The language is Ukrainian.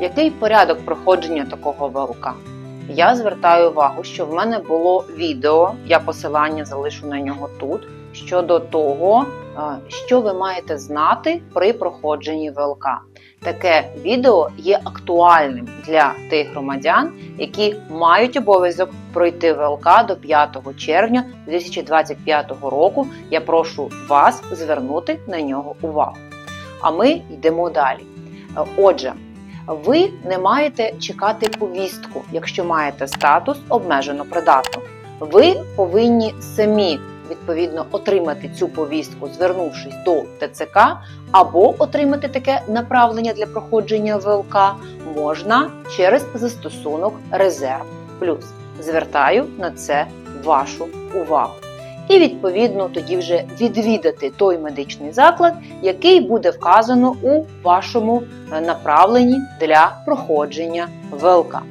Який порядок проходження такого ВЛК? Я звертаю увагу, що в мене було відео, я посилання залишу на нього тут, щодо того, е, що ви маєте знати при проходженні ВЛК. Таке відео є актуальним для тих громадян, які мають обов'язок пройти ВЛК до 5 червня 2025 року. Я прошу вас звернути на нього увагу. А ми йдемо далі. Е, Отже, ви не маєте чекати повістку, якщо маєте статус обмежено придатного. Ви повинні самі відповідно отримати цю повістку, звернувшись до ТЦК, або отримати таке направлення для проходження ВЛК можна через застосунок Резерв Плюс. Звертаю на це вашу увагу. І відповідно тоді вже відвідати той медичний заклад, який буде вказано у вашому е, направленні для проходження ВЛК.